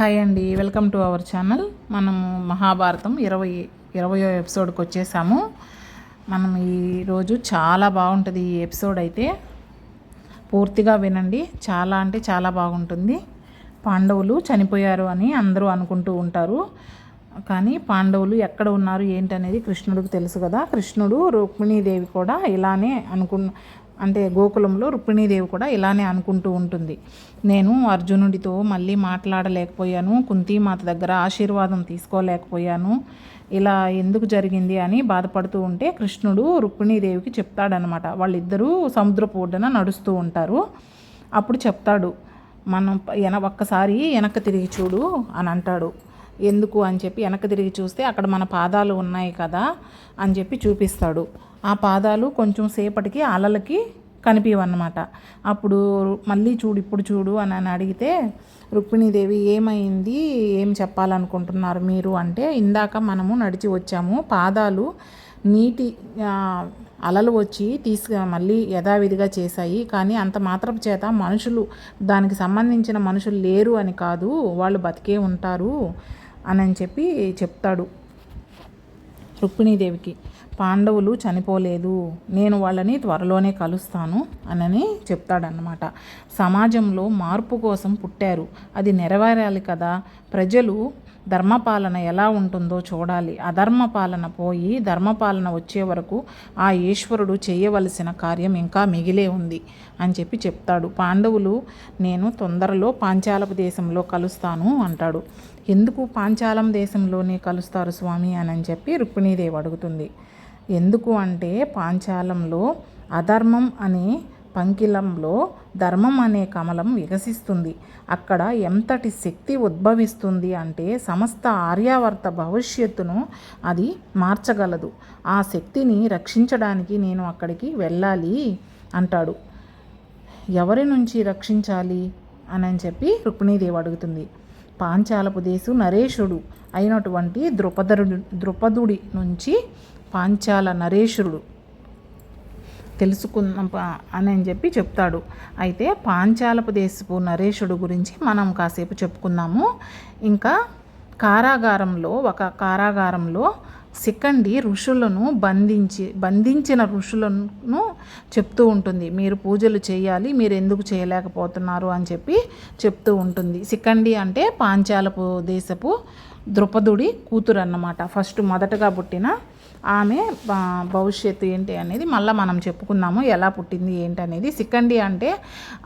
Hi అండి welcome to our channel. మనము మహాభారతం ఇరవై ఇరవయో ఎపిసోడ్కి వచ్చేసాము. మనం ఈరోజు చాలా బాగుంటుంది ఈ ఎపిసోడ్ అయితే. పూర్తిగా వినండి చాలా అంటే చాలా బాగుంటుంది. పాండవులు చనిపోయారు అని అందరూ అనుకుంటూ ఉంటారు. కానీ పాండవులు ఎక్కడ ఉన్నారు ఏంటనేది కృష్ణుడికి తెలుసు కదా. కృష్ణుడు రుక్మిణీదేవి కూడా ఇలానే అనుకున్న అంటే గోకులంలో రుక్మిణీదేవి కూడా ఇలానే అనుకుంటూ ఉంటుంది. నేను అర్జునుడితో మళ్ళీ మాట్లాడలేకపోయాను కుంతీమాత దగ్గర ఆశీర్వాదం తీసుకోలేకపోయాను ఇలా ఎందుకు జరిగింది అని బాధపడుతూ ఉంటే కృష్ణుడు రుక్మిణీదేవికి చెప్తాడనమాట. వాళ్ళిద్దరూ సముద్రపు ఒడ్డున నడుస్తూ ఉంటారు. అప్పుడు చెప్తాడు మనం ఎన ఒక్కసారి వెనక్కి తిరిగి చూడు అని అంటాడు. ఎందుకు అని చెప్పి వెనక్కి తిరిగి చూస్తే అక్కడ మన పాదాలు ఉన్నాయి కదా అని చెప్పి చూపిస్తాడు. ఆ పాదాలు కొంచెం సేపటికి అలలకి కనిపించవన్నమాట అప్పుడు మళ్ళీ చూడు ఇప్పుడు చూడు అని అని అడిగితే రుక్మిణీదేవి ఏమైంది? ఏం చెప్పాలనుకుంటున్నారు మీరు? అంటే ఇందాక మనము నడిచి వచ్చాము. పాదాలు నీటి అలలు వచ్చి తీసుకు మళ్ళీ యథావిధిగా చేశాయి. కానీ అంత మాత్రం చేత మనుషులు దానికి సంబంధించిన మనుషులు లేరు అని కాదు. వాళ్ళు బతికే ఉంటారు. అని చెప్పి చెప్తాడు రుక్మిణీదేవికి. పాండవులు చనిపోలేదు. నేను వాళ్ళని త్వరలోనే కలుస్తాను అనని చెప్తాడనమాట సమాజంలో మార్పు కోసం పుట్టారు. అది నెరవేరాలి కదా. ప్రజలు ధర్మపాలన ఎలా ఉంటుందో చూడాలి. అధర్మపాలన పోయి ధర్మపాలన వచ్చే వరకు ఆ ఈశ్వరుడు చేయవలసిన కార్యం ఇంకా మిగిలే ఉంది అని చెప్పి చెప్తాడు. పాండవులు నేను తొందరలో పాంచాలపు దేశంలో కలుస్తాను అంటాడు. ఎందుకు పాంచాలం దేశంలోనే కలుస్తారు స్వామి అని చెప్పి రుక్మిణీదేవి అడుగుతుంది. ఎందుకు అంటే పాంచాలంలో అధర్మం అనే పంకిలంలో ధర్మం అనే కమలం వికసిస్తుంది. అక్కడ ఎంతటి శక్తి ఉద్భవిస్తుంది అంటే సమస్త ఆర్యావర్త భవిష్యత్తును అది మార్చగలదు. ఆ శక్తిని రక్షించడానికి నేను అక్కడికి వెళ్ళాలి అంటాడు. ఎవరి నుంచి రక్షించాలి? అని చెప్పి రుక్మిణీదేవి అడుగుతుంది. పాంచాలపు దేశు నరేషుడు అయినటువంటి ద్రుపదరుడు ద్రుపదుడి నుంచి పాంచాల నరేశుడు. తెలుసుకుందాం అని చెప్పి చెప్తాడు. అయితే పాంచాలపు దేశపు నరేషుడు గురించి మనం కాసేపు చెప్పుకుందాము. ఇంకా కారాగారంలో ఒక కారాగారంలో సికండి ఋషులను బంధించి బంధించిన ఋషులను చెప్తూ ఉంటుంది. మీరు పూజలు చేయాలి మీరు ఎందుకు చేయలేకపోతున్నారు అని చెప్పి చెప్తూ ఉంటుంది. సికండి అంటే పాంచాలపు దేశపు ద్రుపదుడి కూతురు అన్నమాట ఫస్ట్ మొదటగా పుట్టిన ఆమె భవిష్యత్తు ఏంటి అనేది మళ్ళీ మనం చెప్పుకుందాము. ఎలా పుట్టింది ఏంటి అనేది. సికండి అంటే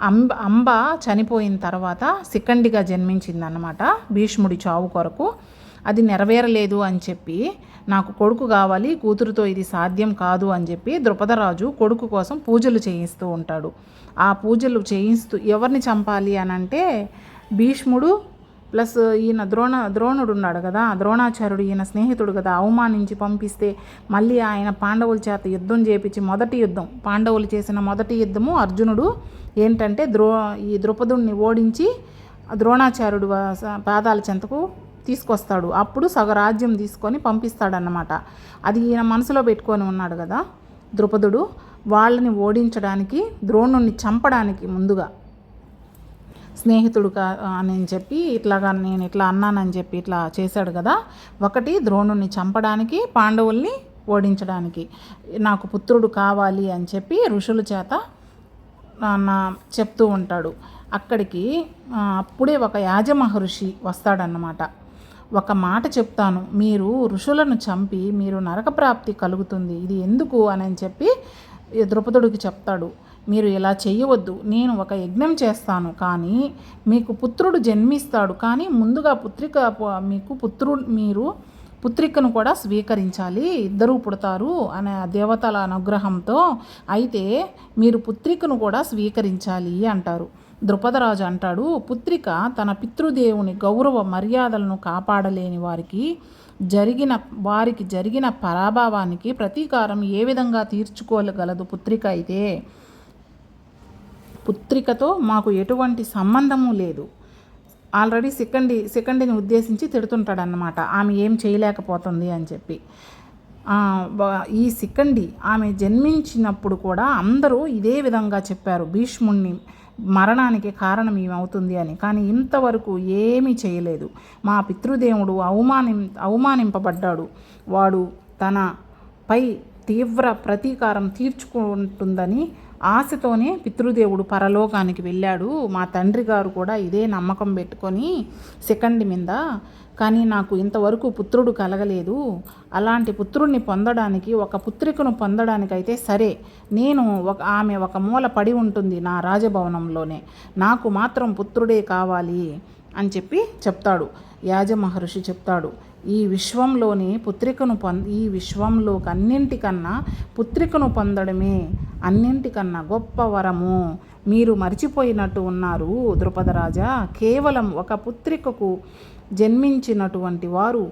అంబ అంబ చనిపోయిన తర్వాత సికండిగా జన్మించింది అన్నమాట భీష్ముడి చావు కొరకు అది నెరవేరలేదు అని చెప్పి నాకు కొడుకు కావాలి కూతురుతో ఇది సాధ్యం కాదు అని చెప్పి ద్రుపదరాజు కొడుకు కోసం పూజలు చేయిస్తూ ఉంటాడు. ఆ పూజలు చేయిస్తూ ఎవరిని చంపాలి అని అంటే భీష్ముడు ప్లస్ ఈయన ద్రోణ ద్రోణుడు ఉన్నాడు కదా ద్రోణాచార్యుడు ఈయన స్నేహితుడు కదా అవమానించి పంపిస్తే మళ్ళీ ఆయన పాండవుల చేత యుద్ధం చేపించి మొదటి యుద్ధం పాండవులు చేసిన మొదటి యుద్ధము అర్జునుడు ఏంటంటే ద్రో ఈ ద్రుపదుడిని ఓడించి ద్రోణాచార్యుడు పాదాల చెంతకు తీసుకొస్తాడు. అప్పుడు సగరాజ్యం తీసుకొని పంపిస్తాడన్నమాట. అది ఈయన మనసులో పెట్టుకొని ఉన్నాడు కదా ద్రుపదుడు. వాళ్ళని ఓడించడానికి ద్రోణుణ్ణి చంపడానికి ముందుగా. స్నేహితుడు కా అని చెప్పి ఇట్లాగా నేను ఇట్లా అన్నానని చెప్పి ఇట్లా చేశాడు కదా. ఒకటి ద్రోణుణ్ణి చంపడానికి పాండవుల్ని ఓడించడానికి. నాకు పుత్రుడు కావాలి అని చెప్పి ఋషుల చేత నా చెప్తూ ఉంటాడు. అక్కడికి అప్పుడే ఒక యాజమహర్షి వస్తాడన్నమాట. ఒక మాట చెప్తాను. మీరు ఋషులను చంపి మీరు నరకప్రాప్తి కలుగుతుంది. ఇది ఎందుకు అని చెప్పి ద్రుపదుడికి చెప్తాడు. మీరు ఇలా చేయవద్దు నేను ఒక యజ్ఞం చేస్తాను. కానీ మీకు పుత్రుడు జన్మిస్తాడు. కానీ ముందుగా పుత్రిక మీకు పుత్రుడు మీరు పుత్రికను కూడా స్వీకరించాలి. ఇద్దరూ పుడతారు అనే దేవతల అనుగ్రహంతో అయితే మీరు పుత్రికను కూడా స్వీకరించాలి అంటారు. ద్రుపదరాజు అంటాడు పుత్రిక తన పితృదేవుని గౌరవ మర్యాదలను కాపాడలేని వారికి జరిగిన వారికి జరిగిన పరాభావానికి ప్రతీకారం ఏ విధంగా తీర్చుకోగలదు పుత్రిక అయితే? పుత్రికతో మాకు ఎటువంటి సంబంధము లేదు. ఆల్రెడీ సెకండి సెకండిని ఉద్దేశించి తిడుతుంటాడనమాట ఆమె ఏం చేయలేకపోతుంది అని చెప్పి. ఈ సికండి ఆమె జన్మించినప్పుడు కూడా అందరూ ఇదే విధంగా చెప్పారు భీష్ముణ్ణి మరణానికి కారణం ఏమవుతుంది అని. కానీ ఇంతవరకు ఏమీ చేయలేదు. మా పితృదేవుడు అవమానిం అవమానింపబడ్డాడు. వాడు తన పై తీవ్ర ప్రతీకారం తీర్చుకుంటుందని ఆశతోనే పితృదేవుడు పరలోకానికి వెళ్ళాడు. మా తండ్రి గారు కూడా ఇదే నమ్మకం పెట్టుకొని సెకండ్ మీద కానీ నాకు ఇంతవరకు పుత్రుడు కలగలేదు. అలాంటి పుత్రుడిని పొందడానికి ఒక పుత్రికను పొందడానికైతే సరే. నేను ఒక ఆమె ఒక మూల పడి ఉంటుంది నా రాజభవనంలోనే. నాకు మాత్రం పుత్రుడే కావాలి అని చెప్పి చెప్తాడు. యాజ మహర్షి చెప్తాడు. ఈ విశ్వంలోని పుత్రికను పొంద ఈ విశ్వంలో అన్నింటికన్నా పుత్రికను పొందడమే అన్నింటికన్నా గొప్ప వరము. మీరు మర్చిపోయినట్టు ఉన్నారు ద్రుపదరాజా కేవలం ఒక పుత్రికకు జన్మించినటువంటి వారు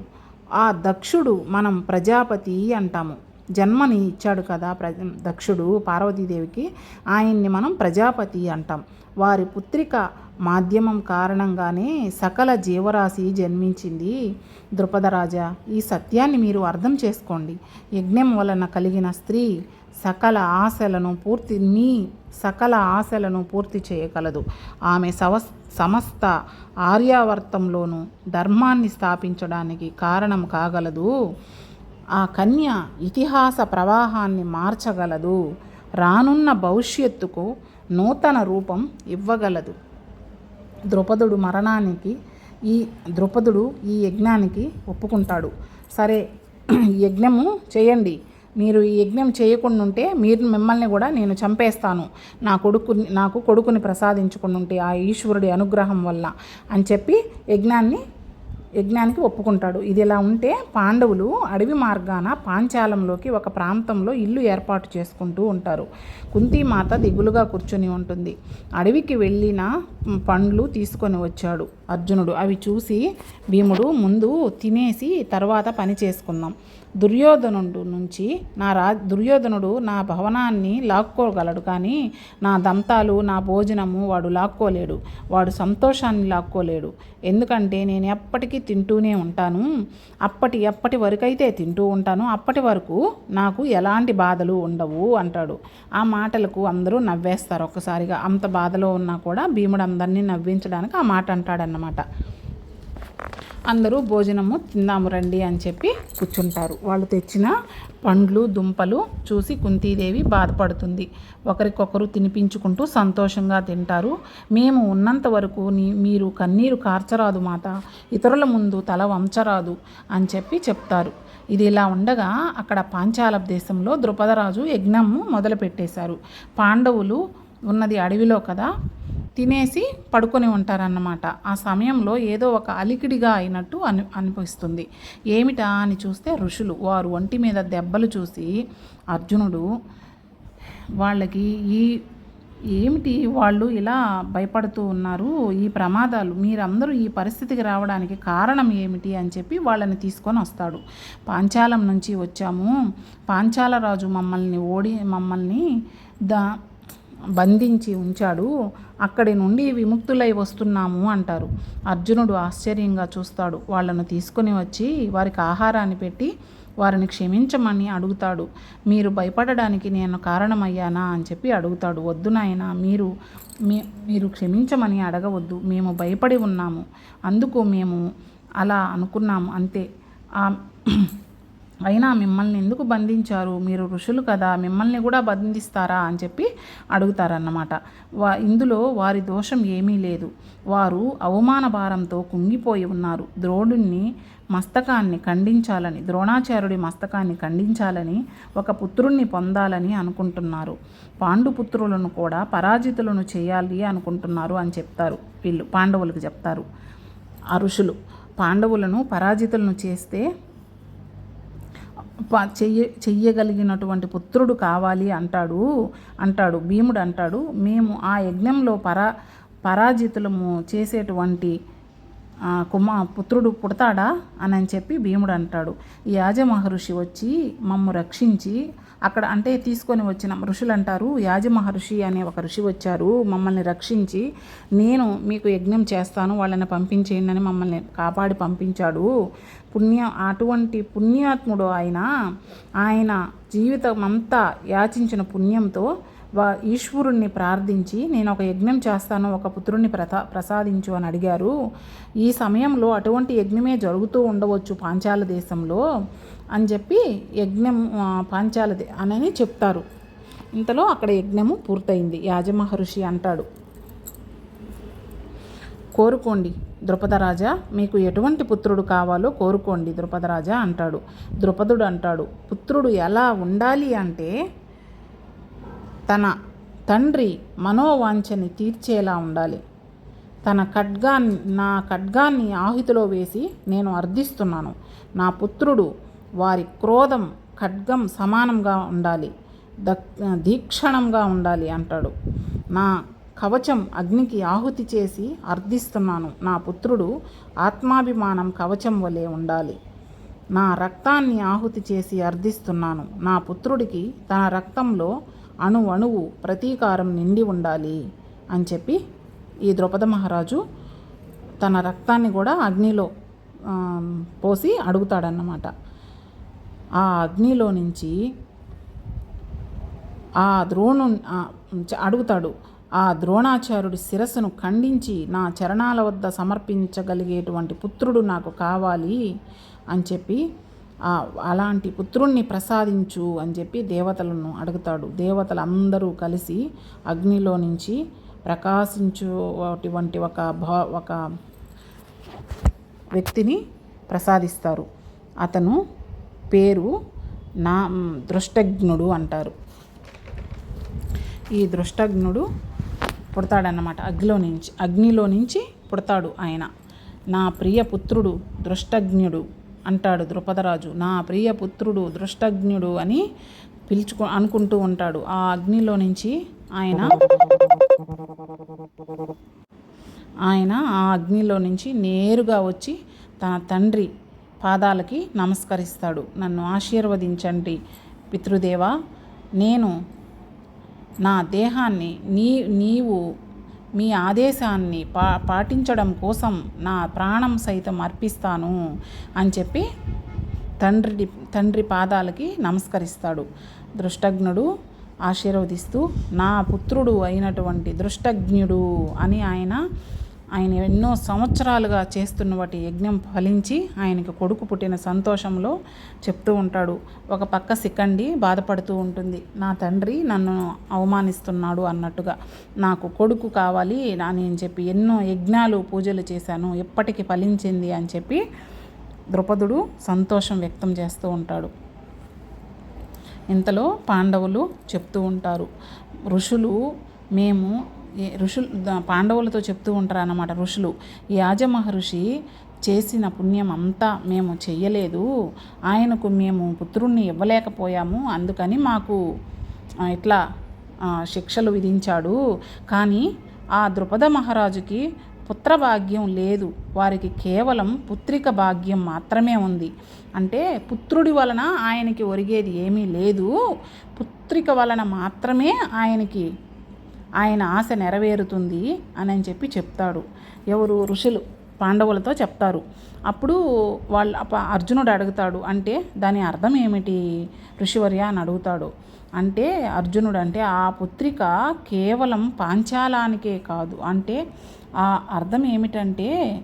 ఆ దక్షుడు మనం ప్రజాపతి అంటాము. జన్మని ఇచ్చాడు కదా ప్ర దక్షుడు పార్వతీదేవికి. ఆయన్ని మనం ప్రజాపతి అంటాం. వారి పుత్రిక మాధ్యమం కారణంగానే సకల జీవరాశి జన్మించింది. ద్రుపదరాజా ఈ సత్యాన్ని మీరు అర్థం చేసుకోండి. యజ్ఞం వలన కలిగిన స్త్రీ సకల ఆశలను పూర్తి మీ సకల ఆశలను పూర్తి చేయగలదు. ఆమె సవ సమస్త ఆర్యావర్తంలోనూ ధర్మాన్ని స్థాపించడానికి కారణం కాగలదు. ఆ కన్య ఇతిహాస ప్రవాహాన్ని మార్చగలదు. రానున్న భవిష్యత్తుకు నూతన రూపం ఇవ్వగలదు. ద్రుపదుడు మరణానికి ఈ ద్రుపదుడు ఈ యజ్ఞానికి ఒప్పుకుంటాడు. సరే యజ్ఞము చేయండి. మీరు ఈ యజ్ఞం చేయకుండా ఉంటే మీరు మిమ్మల్ని కూడా నేను చంపేస్తాను. నా కొడుకు నాకు కొడుకుని ప్రసాదించుకుంటుంటే ఆ ఈశ్వరుడి అనుగ్రహం వల్ల అని చెప్పి యజ్ఞాన్ని యజ్ఞానికి ఒప్పుకుంటాడు. ఇది ఇలా ఉంటే పాండవులు అడవి మార్గాన పాంచాలంలోకి ఒక ప్రాంతంలో ఇల్లు ఏర్పాటు చేసుకుంటూ ఉంటారు. కుంతీమాత దిగులుగా కూర్చొని ఉంటుంది. అడవికి వెళ్ళిన పండ్లు తీసుకొని వచ్చాడు అర్జునుడు. అవి చూసి భీముడు ముందు తినేసి తర్వాత పని చేసుకుందాం. దుర్యోధనుడు నుంచి నా రా దుర్యోధనుడు నా భవనాన్ని లాక్కోగలడు కానీ నా దంతాలు నా భోజనము వాడు లాక్కోలేడు. వాడు సంతోషాన్ని లాక్కోలేడు. ఎందుకంటే నేను ఎప్పటికీ తింటూనే ఉంటాను. అప్పటి ఎప్పటి వరకైతే తింటూ ఉంటాను అప్పటి వరకు నాకు ఎలాంటి బాధలు ఉండవు అంటాడు. ఆ మాటలకు అందరూ నవ్వేస్తారు ఒక్కసారిగా. అంత బాధలో ఉన్నా కూడా భీముడు అందరినీ నవ్వించడానికి ఆ మాట అంటాడన్నమాట. అందరూ భోజనము తిందాము రండి అని చెప్పి కూర్చుంటారు. వాళ్ళు తెచ్చిన పండ్లు దుంపలు చూసి కుంతీదేవి బాధపడుతుంది. ఒకరికొకరు తినిపించుకుంటూ సంతోషంగా తింటారు. మేము ఉన్నంత వరకు మీరు కన్నీరు కార్చరాదు మాత ఇతరుల ముందు తల వంచరాదు అని చెప్పి చెప్తారు. ఇది ఇలా ఉండగా అక్కడ పాంచాల దేశంలో ద్రుపదరాజు యజ్ఞము మొదలుపెట్టేశారు. పాండవులు ఉన్నది అడవిలో కదా తినేసి పడుకొని ఉంటారన్నమాట. ఆ సమయంలో ఏదో ఒక అలికిడిగా అయినట్టు అని అనిపిస్తుంది. ఏమిటా అని చూస్తే ఋషులు వారు ఒంటి మీద దెబ్బలు చూసి అర్జునుడు వాళ్ళకి ఈ ఏమిటి వాళ్ళు ఇలా భయపడుతూ ఉన్నారు? ఈ ప్రమాదాలు మీరందరూ ఈ పరిస్థితికి రావడానికి కారణం ఏమిటి? అని చెప్పి వాళ్ళని తీసుకొని వస్తాడు. పాంచాలం నుంచి వచ్చాము. పాంచాల రాజు మమ్మల్ని ఓడి మమ్మల్ని దా బంధించి ఉంచాడు. అక్కడి నుండి విముక్తులై వస్తున్నాము అంటారు. అర్జునుడు ఆశ్చర్యంగా చూస్తాడు. వాళ్ళను తీసుకొని వచ్చి వారికి ఆహారాన్ని పెట్టి వారిని క్షమించమని అడుగుతాడు. మీరు భయపడడానికి నేను కారణమయ్యానా అని చెప్పి అడుగుతాడు. వద్దు నాయన మీరు మీ మీరు క్షమించమని అడగవద్దు. మేము భయపడి ఉన్నాము. అందుకు మేము అలా అనుకున్నాము. అంతే. అయినా మిమ్మల్ని ఎందుకు బంధించారు? మీరు ఋషులు కదా మిమ్మల్ని కూడా బంధిస్తారా అని చెప్పి అడుగుతారన్నమాట. వా ఇందులో వారి దోషం ఏమీ లేదు. వారు అవమాన భారంతో కుంగిపోయి ఉన్నారు. ద్రోణుణ్ణి మస్తకాన్ని ఖండించాలని ద్రోణాచార్యుడి మస్తకాన్ని ఖండించాలని ఒక పుత్రుణ్ణి పొందాలని అనుకుంటున్నారు. పాండుపుత్రులను కూడా పరాజితులను చేయాలి అనుకుంటున్నారు అని చెప్తారు వీళ్ళు పాండవులకు చెప్తారు ఆ ఋషులు. పాండవులను పరాజితులను చేస్తే చెయ్య చెయ్యగలిగినటువంటి పుత్రుడు కావాలి అంటాడు అంటాడు భీముడు అంటాడు. మేము ఆ యజ్ఞంలో పరా పరాజితులము చేసేటువంటి కుమ పుత్రుడు పుడతాడా అని చెప్పి భీముడు అంటాడు. ఈ యాజ మహర్షి వచ్చి మమ్ము రక్షించి అక్కడ అంటే తీసుకొని వచ్చిన ఋషులు అంటారు యాజ మహర్షి అనే ఒక ఋషి వచ్చారు మమ్మల్ని రక్షించి నేను మీకు యజ్ఞం చేస్తాను వాళ్ళని పంపించేయండి అని మమ్మల్ని కాపాడి పంపించాడు. పుణ్య అటువంటి పుణ్యాత్ముడు ఆయన ఆయన జీవితం అంతా యాచించిన పుణ్యంతో వా ఈశ్వరుణ్ణి ప్రార్థించి నేను ఒక యజ్ఞం చేస్తాను ఒక పుత్రుణ్ణి ప్రసా ప్రసాదించు అని అడిగారు. ఈ సమయంలో అటువంటి యజ్ఞమే జరుగుతూ ఉండవచ్చు పాంచాల దేశంలో అని చెప్పి యజ్ఞం పాంచాల దే- అని చెప్తారు. ఇంతలో అక్కడ యజ్ఞము పూర్తయింది. యాజమహర్షి అంటాడు కోరుకోండి ద్రుపదరాజా మీకు ఎటువంటి పుత్రుడు కావాలో కోరుకోండి ద్రుపదరాజా అంటాడు. ద్రుపదుడు అంటాడు పుత్రుడు ఎలా ఉండాలి అంటే తన తండ్రి మనోవాంఛని తీర్చేలా ఉండాలి. తన ఖడ్గాన్ని నా ఖడ్గాన్ని ఆహుతిలో వేసి నేను అర్థిస్తున్నాను నా పుత్రుడు వారి క్రోధం ఖడ్గం సమానంగా ఉండాలి. దక్ దీక్షణంగా ఉండాలి అంటాడు. నా కవచం అగ్నికి ఆహుతి చేసి అర్థిస్తున్నాను నా పుత్రుడు ఆత్మాభిమానం కవచం వలె ఉండాలి. నా రక్తాన్ని ఆహుతి చేసి అర్థిస్తున్నాను నా పుత్రుడికి తన రక్తంలో అణు అణువు ప్రతీకారం నిండి ఉండాలి అని చెప్పి ఈ ద్రౌపద మహారాజు తన రక్తాన్ని కూడా అగ్నిలో పోసి అడుగుతాడన్నమాట. ఆ అగ్నిలో నుంచి ఆ ద్రోణు అడుగుతాడు ఆ ద్రోణాచార్యుడి శిరస్సును ఖండించి నా చరణాల వద్ద సమర్పించగలిగేటువంటి పుత్రుడు నాకు కావాలి అని చెప్పి అలాంటి పుత్రుణ్ణి ప్రసాదించు అని చెప్పి దేవతలను అడుగుతాడు. దేవతలు అందరూ కలిసి అగ్నిలో నుంచి ప్రకాశించుటువంటి ఒక భా ఒక వ్యక్తిని ప్రసాదిస్తారు. అతను పేరు నా దృష్టజ్ఞుడు అంటారు. ఈ దృష్టజ్ఞుడు పుడతాడన్నమాట. అగ్నిలో నుంచి అగ్నిలో నుంచి పుడతాడు ఆయన. నా ప్రియ పుత్రుడు దృష్టజ్ఞుడు. అంటాడు ద్రుపదరాజు. నా ప్రియ పుత్రుడు దృష్టజ్ఞుడు అని పిలుచుకో అనుకుంటూ ఉంటాడు. ఆ అగ్నిలో నుంచి ఆయన ఆయన ఆ అగ్నిలో నుంచి నేరుగా వచ్చి తన తండ్రి పాదాలకి నమస్కరిస్తాడు. నన్ను ఆశీర్వదించండి పితృదేవా నేను నా దేహాన్ని నీ నీవు మీ ఆదేశాన్ని పా పాటించడం కోసం నా ప్రాణం సైతం అర్పిస్తాను అని చెప్పి తండ్రి తండ్రి పాదాలకి నమస్కరిస్తాడు. దృష్టజ్ఞుడు ఆశీర్వదిస్తూ నా పుత్రుడు అయినటువంటి దృష్టజ్ఞుడు అని ఆయన ఆయన ఎన్నో సంవత్సరాలుగా చేస్తున్న వాటి యజ్ఞం ఫలించి ఆయనకి కొడుకు పుట్టిన సంతోషంలో చెప్తూ ఉంటాడు. ఒక పక్క సిక్కండి బాధపడుతూ ఉంటుంది. నా తండ్రి నన్ను అవమానిస్తున్నాడు అన్నట్టుగా. నాకు కొడుకు కావాలి అని చెప్పి ఎన్నో యజ్ఞాలు పూజలు చేశాను. ఎప్పటికీ ఫలించింది అని చెప్పి ద్రుపదుడు సంతోషం వ్యక్తం చేస్తూ ఉంటాడు. ఇంతలో పాండవులు చెప్తూ ఉంటారు. ఋషులు మేము ఋషులు పాండవులతో చెప్తూ ఉంటారు అన్నమాట ఋషులు. ఈ యాజ మహర్షి చేసిన పుణ్యం అంతా మేము చెయ్యలేదు. ఆయనకు మేము పుత్రుణ్ణి ఇవ్వలేకపోయాము. అందుకని మాకు ఇట్లా శిక్షలు విధించాడు. కానీ ఆ ద్రుపద మహారాజుకి పుత్రభాగ్యం లేదు. వారికి కేవలం పుత్రిక భాగ్యం మాత్రమే ఉంది. అంటే పుత్రుడి వలన ఆయనకి ఒరిగేది ఏమీ లేదు. పుత్రిక వలన మాత్రమే ఆయనకి ఆయన ఆశ నెరవేరుతుంది అని అని చెప్పి చెప్తాడు. ఎవరు? ఋషులు పాండవులతో చెప్తారు. అప్పుడు వాళ్ళు అర్జునుడు అడుగుతాడు అంటే దాని అర్థం ఏమిటి? ఋషివర్య అని అడుగుతాడు. అంటే అర్జునుడు అంటే ఆ పుత్రిక కేవలం పాంచాలానికే కాదు. అంటే ఆ అర్థం ఏమిటంటే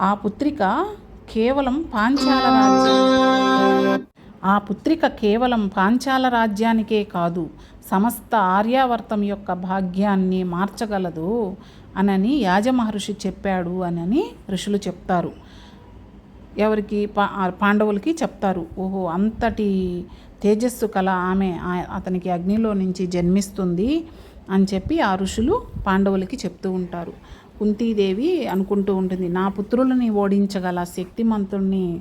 ఆ పుత్రిక కేవలం పాంచాల రాజ్యం. ఆ పుత్రిక కేవలం పాంచాల రాజ్యానికే కాదు. సమస్త ఆర్యావర్తం యొక్క భాగ్యాన్ని మార్చగలదు అనని యాజమహర్షి చెప్పాడు అనని ఋషులు చెప్తారు. ఎవరికి? పా పాండవులకి చెప్తారు. ఓహో అంతటి తేజస్సు కల ఆమె అతనికి అగ్నిలో నుంచి జన్మిస్తుంది అని చెప్పి ఆ ఋషులు పాండవులకి చెప్తూ ఉంటారు. కుంతీదేవి అనుకుంటూ ఉంటుంది నా పుత్రులని ఓడించగల శక్తిమంతుణ్ణి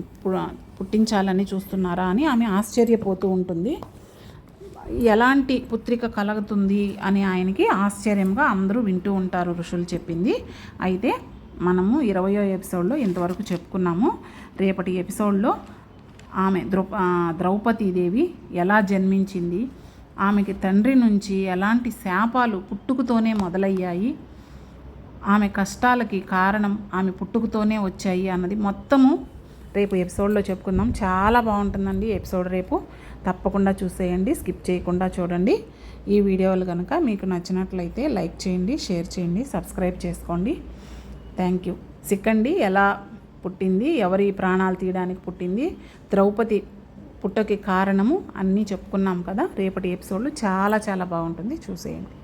పు- పుట్టించాలని చూస్తున్నారా అని ఆమె ఆశ్చర్యపోతూ ఉంటుంది. ఎలాంటి పుత్రిక కలుగుతుంది అని ఆయనకి ఆశ్చర్యంగా అందరూ వింటూ ఉంటారు ఋషులు చెప్పింది. అయితే మనము ఇరవయో ఎపిసోడ్లో ఇంతవరకు చెప్పుకున్నాము. రేపటి ఎపిసోడ్లో ఆమె ద్రౌ ద్రౌపదీదేవి ఎలా జన్మించింది? ఆమెకి తండ్రి నుంచి ఎలాంటి శాపాలు పుట్టుకతోనే మొదలయ్యాయి? ఆమె కష్టాలకి కారణం ఆమె పుట్టుకతోనే వచ్చాయి అన్నది మొత్తము రేపు ఎపిసోడ్లో చెప్పుకుందాం. చాలా బాగుంటుందండి ఎపిసోడ్ రేపు. తప్పకుండా చూసేయండి స్కిప్ చేయకుండా చూడండి. ఈ వీడియోలు కనుక మీకు నచ్చినట్లయితే లైక్ చేయండి షేర్ చేయండి సబ్స్క్రైబ్ చేసుకోండి. Thank you. సిక్కండి ఎలా పుట్టింది ఎవరి ప్రాణాలు తీయడానికి పుట్టింది ద్రౌపది పుట్టకి కారణము అన్నీ చెప్పుకున్నాం కదా. రేపటి ఎపిసోడ్లో చాలా చాలా బాగుంటుంది. చూసేయండి.